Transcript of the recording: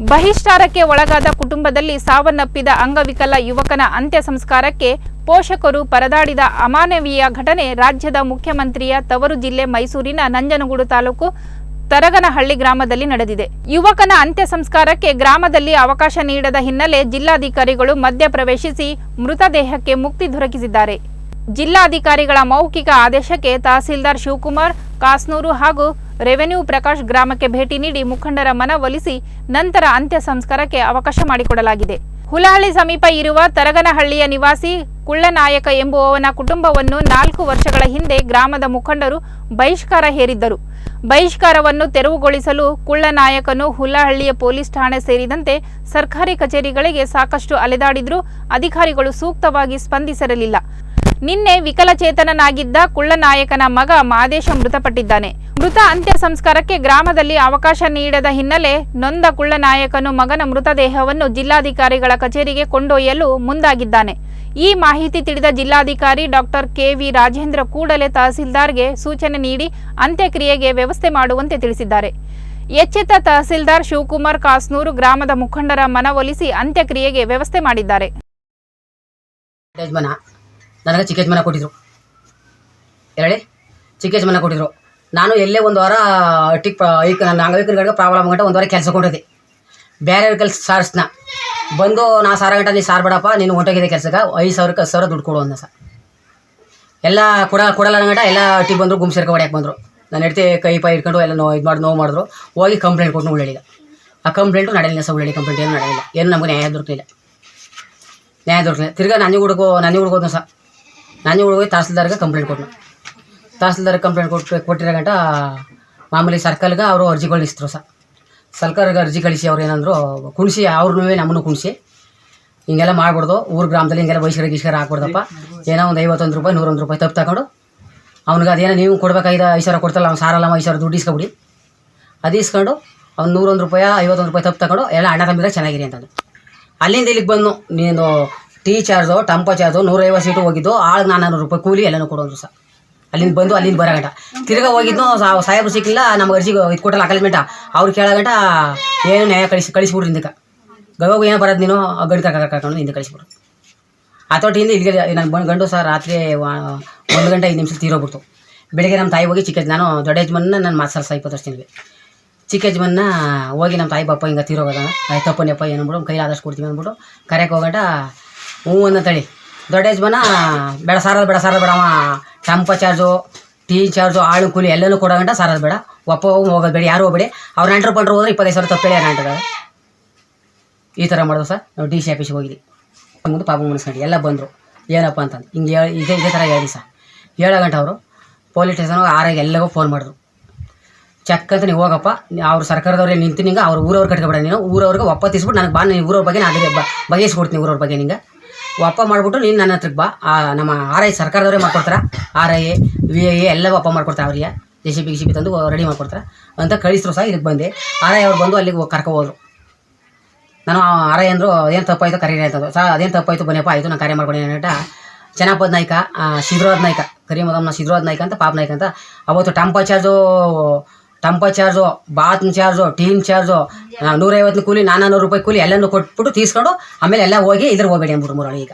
ಬಹಿಷ್ಕಾರಕ್ಕೆ ಒಳಗಾದ ಕುಟುಂಬದಲ್ಲಿ ಸಾವನ್ನಪ್ಪಿದ ಅಂಗವಿಕಲ ಯುವಕನ ಅಂತ್ಯ ಸಂಸ್ಕಾರಕ್ಕೆ ಪೋಷಕರು ಪರದಾಡಿದ ಅಮಾನವೀಯ ಘಟನೆ ರಾಜ್ಯದ ಮುಖ್ಯಮಂತ್ರಿಯ ತವರು ಜಿಲ್ಲೆ ಮೈಸೂರಿನ ನಂಜನಗೂಡು ತಾಲೂಕು ತರಗನಹಳ್ಳಿ ಗ್ರಾಮದಲ್ಲಿ ನಡೆದಿದೆ. ಯುವಕನ ಅಂತ್ಯ ಸಂಸ್ಕಾರಕ್ಕೆ ಗ್ರಾಮದಲ್ಲಿ ಅವಕಾಶ ನೀಡದ ಹಿನ್ನೆಲೆ ಜಿಲ್ಲಾಧಿಕಾರಿಗಳು ಮಧ್ಯ ಪ್ರವೇಶಿಸಿ ಮೃತದೇಹಕ್ಕೆ ಮುಕ್ತಿ ದೊರಕಿಸಿದ್ದಾರೆ. ಜಿಲ್ಲಾಧಿಕಾರಿಗಳ ಮೌಖಿಕ ಆದೇಶಕ್ಕೆ ತಹಸೀಲ್ದಾರ್ ಶಿವಕುಮಾರ್, ಕಾಸ್ನೂರು ಹಾಗೂ ರೆವೆನ್ಯೂ ಪ್ರಕಾಶ್ ಗ್ರಾಮಕ್ಕೆ ಭೇಟಿ ನೀಡಿ ಮುಖಂಡರ ಮನವೊಲಿಸಿ ನಂತರ ಅಂತ್ಯ ಸಂಸ್ಕಾರಕ್ಕೆ ಅವಕಾಶ ಮಾಡಿಕೊಡಲಾಗಿದೆ. ಹುಲಹಳ್ಳಿ ಸಮೀಪ ಇರುವ ತರಗನಹಳ್ಳಿಯ ನಿವಾಸಿ ಕುಳ್ಳನಾಯಕ ಎಂಬುವವನ ಕುಟುಂಬವನ್ನು ನಾಲ್ಕು ವರ್ಷಗಳ ಹಿಂದೆ ಗ್ರಾಮದ ಮುಖಂಡರು ಬಹಿಷ್ಕಾರ ಹೇರಿದ್ದರು. ಬಹಿಷ್ಕಾರವನ್ನು ತೆರವುಗೊಳಿಸಲು ಕುಳ್ಳನಾಯಕನು ಹುಲಹಳ್ಳಿಯ ಪೊಲೀಸ್ ಠಾಣೆ ಸೇರಿದಂತೆ ಸರ್ಕಾರಿ ಕಚೇರಿಗಳಿಗೆ ಸಾಕಷ್ಟು ಅಲೆದಾಡಿದ್ರೂ ಅಧಿಕಾರಿಗಳು ಸೂಕ್ತವಾಗಿ ಸ್ಪಂದಿಸಿರಲಿಲ್ಲ. ನಿನ್ನೆ ವಿಕಲಚೇತನನಾಗಿದ್ದ ಕುಳ್ಳನಾಯಕನ ಮಗ ಮಾದೇಶ ಮೃತಪಟ್ಟಿದ್ದಾನೆ. ಮೃತ ಅಂತ್ಯ ಸಂಸ್ಕಾರಕ್ಕೆ ಗ್ರಾಮದಲ್ಲಿ ಅವಕಾಶ ನೀಡದ ಹಿನ್ನೆಲೆ ನೊಂದ ಕುಳ್ಳನಾಯಕನು ಮಗನ ಮೃತದೇಹವನ್ನು ಜಿಲ್ಲಾಧಿಕಾರಿಗಳ ಕಚೇರಿಗೆ ಕೊಂಡೊಯ್ಯಲು ಮುಂದಾಗಿದ್ದಾನೆ. ಈ ಮಾಹಿತಿ ತಿಳಿದ ಜಿಲ್ಲಾಧಿಕಾರಿ ಡಾಕ್ಟರ್ ಕೆವಿ ರಾಜೇಂದ್ರ ಕೂಡಲೇ ತಹಸೀಲ್ದಾರ್ಗೆ ಸೂಚನೆ ನೀಡಿ ಅಂತ್ಯಕ್ರಿಯೆಗೆ ವ್ಯವಸ್ಥೆ ಮಾಡುವಂತೆ ತಿಳಿಸಿದ್ದಾರೆ. ಎಚ್ಚೆತ್ತ ತಹಸೀಲ್ದಾರ್ ಶಿವಕುಮಾರ್ ಕಾಸ್ನೂರು ಗ್ರಾಮದ ಮುಖಂಡರ ಮನವೊಲಿಸಿ ಅಂತ್ಯಕ್ರಿಯೆಗೆ ವ್ಯವಸ್ಥೆ ಮಾಡಿದ್ದಾರೆ. ಚಿಕ್ಕ ಕೊಟ್ಟಿದ್ರು. ಹೇಳಿ ಚಿಕ್ಕ ಯಜಮಾನ ಕೊಟ್ಟಿದ್ರು. ನಾನು ಎಲ್ಲೇ ಒಂದು ವಾರ ಟಿಕ್ ಐಕ್ ನನ್ನ ಅಂಗವಿಕಲಗಳಿಗೆ ಪ್ರಾಬ್ಲಮ್ ಗಂಟೆ ಒಂದು ವಾರ ಕೆಲಸ ಕೊಟ್ಟಿದ್ದೆ ಬೇರೆ ಕೆಲಸ ಸಾರಿಸ್ನ. ಬಂದು ನಾ ಸಾರ ಗಂಟ ನೀನು ಸಾರ್ ಬೇಡಪ್ಪ, ನೀನು ಹೊಂಟೋಗಿದೆ ಕೆಲಸಕ್ಕೆ, ಐದು ಸಾವಿರಕ್ಕೆ ಸಾವಿರ ದುಡ್ಡು ಕೊಡು ಅಂದ ಸರ್. ಎಲ್ಲ ಕೊಡ ಕೊಡಲ್ಲ ಗಂಟ ಎಲ್ಲ ಟಿಕ್ ಬಂದರು ಗುಮ್ಸರ್ಕ ಹೊಡ್ಯಾಕೆ ಬಂದರು. ನಾನು ಹೆಡ್ತಿ ಕೈ ಪೈ ಇಟ್ಕೊಂಡು ಎಲ್ಲ ನೋ ಇದು ಮಾಡಿ ನೋವು ಮಾಡಿದ್ರು. ಹೋಗಿ ಕಂಪ್ಲೇಂಟ್ ಕೊಟ್ಟು ಉಳ್ಳಿಲ್ಲ ಆ ಕಂಪ್ಲೇಂಟು ನಡೆಯಲಿಲ್ಲ ಸರ್ ಉಳ್ಳಿ ಕಂಪ್ಲೇಂಟ್ ಏನು ನಡೆಯಲಿಲ್ಲ. ಏನು ನಮಗೆ ನ್ಯಾಯ ದೊರಕಲಿಲ್ಲ. ನ್ಯಾಯ ದೊರಕಲಿಲ್ಲ. ತಿರ್ಗಾ ನನಗೆ ಹುಡುಗೋ ನನಗೆ ಹುಡುಗೋದು ಸರ್. ನನಗೆ ಹುಡುಗೋಗಿ ತಹಸೀಲ್ದಾರ್ಗೆ ಕಂಪ್ಲೇಂಟ್ ಕೊಟ್ಟನು ತಹಸೀಲ್ದಾರ್ಗೆ ಕಂಪ್ಲೇಂಟ್ ಕೊಟ್ಟು ಕೊಟ್ಟಿರೋ ಗಂಟ ಮಾಮೂಲಿ ಸರ್ಕಲ್ಗೆ ಅವರು ಅರ್ಜಿ ಕಳಿಸಿದ್ರು ಸರ್. ಸರ್ಕಾರಕ್ಕೆ ಅರ್ಜಿ ಕಳಿಸಿ ಅವ್ರು ಏನಂದ್ರು, ಕುಣಿಸಿ ಅವ್ರನ್ನೂ ನಮ್ಮನ್ನು ಕುಣಿಸಿ. ಹಿಂಗೆಲ್ಲ ಮಾಡ್ಬಾರ್ದು, ಊರು ಗ್ರಾಮದಲ್ಲಿ ಹಿಂಗೆಲ್ಲ ಬೈಸ್ಕರ ಗೀಸ್ಕರ ಹಾಕ್ಬಿಡ್ದಪ್ಪ ಏನೋ ಒಂದು ಐವತ್ತೊಂದು ರೂಪಾಯಿ, ನೂರೊಂದು ರೂಪಾಯಿ ತಪ್ಪು ತಗೊಂಡು, ಅವ್ನಿಗೆ ಅದೇನೋ ನೀವು ಕೊಡ್ಬೇಕಾಗಿದ್ದ ಐದು ಸಾವಿರ ಕೊಡ್ತಲ್ಲ, ಅವ್ನು ಸಾರಲ್ಲ, ಐದು ಸಾವಿರ ದುಡ್ಡು ಇಸ್ಕೊಬಿಡಿ. ಅದು ಇಸ್ಕೊಂಡು ಅವ್ನು ನೂರೊಂದು ರೂಪಾಯಿ, ಐವತ್ತೊಂದು ರೂಪಾಯಿ ತಪ್ಪು ತಗೊಂಡು, ಎಲ್ಲ ಅಣ್ಣ ತಮ್ಮಿದ್ರೆ ಚೆನ್ನಾಗಿರಿ ಅಂತಂದು ಅಲ್ಲಿಂದ ಇಲ್ಲಿಗೆ ಬಂದು ನೀನು ಟೀ ಚಾರ್ಜು ಟಂಪ ಚಾರ್ಜು, ನೂರೈವತ್ತು ಸೀಟು ಹೋಗಿದ್ದು, ಆಳು ನಾನ್ನೂರು ರೂಪಾಯಿ ಕೂಲಿ ಎಲ್ಲನೂ ಕೊಡೋದು ಸಹ ಅಲ್ಲಿಂದ ಬಂದು ಅಲ್ಲಿಂದ ಬರೋ ಗಂಟ. ತಿರ್ಗಾ ಹೋಗಿದ್ನು ಸಾಹೇಬ್ರು ಸಿಕ್ಕಿಲ್ಲ, ನಮ್ಗೆ ಅರ್ಜಿ ಇದು ಕೊಟ್ಟಲ್ಲ ಅಕಲ್ಮೆಂಟ. ಅವ್ರು ಕೇಳಗಂಟ ಏನು ನ್ಯಾಯ ಕಳಿಸಿ ಕಳಿಸ್ಬಿಡ್ರಿ ಹಿಂದಕ್ಕೆ ಗವಾಗ ಏನೋ ಬರೋದು ನೀನು? ಗಂಡು ಕರ್ಕ ಕರ್ಕೊಂಡು ಹಿಂದೆ ಕಳಿಸ್ಬಿಡ್ರು ಹತೋಟಿಯಿಂದ ಇಲ್ಲಿಗೆ ನಾನು ಬಂದು ಗಂಡು ಸರ್ ರಾತ್ರಿ ಒಂದು ಗಂಟೆ ಐದು ನಿಮಿಷ ತೀರೋಗ್ಬಿಡ್ತು ಬೆಳಿಗ್ಗೆ ನಮ್ಮ ತಾಯಿ ಹೋಗಿ ಚಿಕ್ಕ ನಾನು ದೊಡ್ಡ ಯಜಮಾನ ನಾನು ಮಾತ್ಸರ್ಸ ಇಪ್ಪತ್ತು ವರ್ಷ ಚಿಕ್ಕ ಯಜಮಾನ ಹೋಗಿ ನಮ್ಮ ತಾಯಿ ಬಪ್ಪ ಹಿಂಗೆ ತೀರೋಗೋದ ಏನು ಏನಂದ್ಬಿಡು ಕೈ ಆದಷ್ಟು ಕೊಡ್ತೀವಿ ಅಂದ್ಬಿಟ್ಟು ಕರೆಯಕ್ಕೆ ಹೋಗಂಟ ಹ್ಞೂ ಅನ್ನೋ ತಳಿ. ದೊಡ್ಡ ಯಜಮಾನ ಬೇಡ ಸಾರದು ಬೇಡ ಸಾರದು ಬೇಡ ಅವ. ಟಂಪ ಚಾರ್ಜು, ಟೀ ಚಾರ್ಜು ಆಳು ಕೂಲಿ ಎಲ್ಲನೂ ಕೊಡೋಗಂಟ ಸಾರದು ಬೇಡ. ಒಪ್ಪ ಹೋಗಿ ಹೋಗೋದು ಬೇಡ ಯಾರು ಹೋಗ್ಬೇಡಿ. ಅವ್ರು ನೆಂಟರು ಪಂಟ್ರು ಹೋದ್ರೆ ಇಪ್ಪತ್ತೈದು ಸಾವಿರ ತಪ್ಪೇಳಿ ನೆಂಟ್ರ ಈ ಥರ ಮಾಡೋದು ಸರ್. ನಾವು ಡಿ ಸಿ ಆಫೀಸಿಗೆ ಹೋಗಿದ್ವಿ. ಮುಂದೆ ಪಾಪ ಮುನಿಸ್ಕೊಂಡು ಎಲ್ಲ ಬಂದರು. ಏನಪ್ಪ ಅಂತಂದು. ಹಿಂಗೆ ಹೇಳಿ, ಇದೇ ಇದೇ ಥರ ಹೇಳಿ ಸರ್. ಏಳು ಗಂಟೆ ಅವರು, ಪೊಲೀಸ್ ಸ್ಟೇಷನ್ಗೆ ಆರಾಗ ಎಲ್ಲವೂ ಫೋನ್ ಮಾಡಿದ್ರು. ಚೆಕ್ ಅಂತ ನೀವು ಹೋಗಪ್ಪ. ಅವ್ರು ಸರ್ಕಾರದವ್ರೇ ನಿಂತು ನಿಂಗೆ? ಅವ್ರ ಊರವ್ರು ಕಟ್ಕೊಬೇಡ ನೀನು. ಊರವ್ರಿಗೆ ಒಪ್ಪ ತೀಸ್ಬಿಟ್ಟು ನನಗೆ ಬಾ ನೀನು ಊರವ್ರ ಬಗ್ಗೆ ನಾನು ಅದೇ ಬ- ಬಗೆಹರಿಸ್ಕೊಡ್ತೀನಿ ಊರವ್ರ ಬಗ್ಗೆ ನಿಂಗೆ. ಒಪ್ಪ ಮಾಡಿಬಿಟ್ಟು ನೀನು ನನ್ನ ಹತ್ರಕ್ಕೆ ಬಾ. ಆ, ನಮ್ಮ ಆರ್ ಐ ಸರ್ಕಾರದವರೇ ಮಾಡ್ಕೊಡ್ತಾರೆ. R I A V I A ಎಲ್ಲ ಒಪ್ಪ ಮಾಡ್ಕೊಡ್ತಾರೆ ಅವ್ರಿಗೆ. J C B C B ತಂದು ರೆಡಿ ಮಾಡ್ಕೊಡ್ತಾರೆ. ಅಂತ ಕಳಿಸಿದ್ರು ಸಹ ಇದಕ್ಕೆ ಬಂದೆ. ಆರ್ ಐ ಅವ್ರು ಬಂದು ಅಲ್ಲಿಗೆ ಕರ್ಕೊ ನಾನು ನಾನು ಐ ಅಂದರು ಅದೇನು ತಪ್ಪಾಯಿತು? ಕರೀರಿ ಅಂತಂದು ಸಹ ಅದೇನು ತಪ್ಪಾಯಿತು ಬನ್ನಿಯಪ್ಪ ಆಯಿತು ನಾನು ಕಾರ್ಯ ಮಾಡ್ಕೊಂಡು ಅಂತ ಚೆನ್ನಪ್ಪದ ನಾಯ್ಕ ಶಿದ್ರೋದ್ ನಾಯ್ಕ. ಕರಿಮದಮ್ಮ ಶಿದ್ರೋದ್ ನಾಯ್ಕ ಅಂತ ಪಾಪ ನಾಯ್ಕ ಅಂತ. ಅವತ್ತು ಟಂಪ ಚಾರ್ಜು ಟಂಪ ಚಾರ್ಜು, ಬಾತ್ನ ಚಾರ್ಜು, ಟೀನ್ ಚಾರ್ಜು ನೂರೈವತ್ತು ಕೂಲಿ ನಾನ್ನೂರು ರೂಪಾಯಿ ಕೂಲಿ ಎಲ್ಲನೂ ಕೊಟ್ಬಿಟ್ಟು ತೀಸ್ಕೊಂಡು ಆಮೇಲೆ ಎಲ್ಲ ಹೋಗಿ ಇದ್ರ ಹೋಗ್ಬೇಡಿ ಅಂದ್ಬಿಟ್ಟು ಮೂರೊಳಗೆ ಈಗ.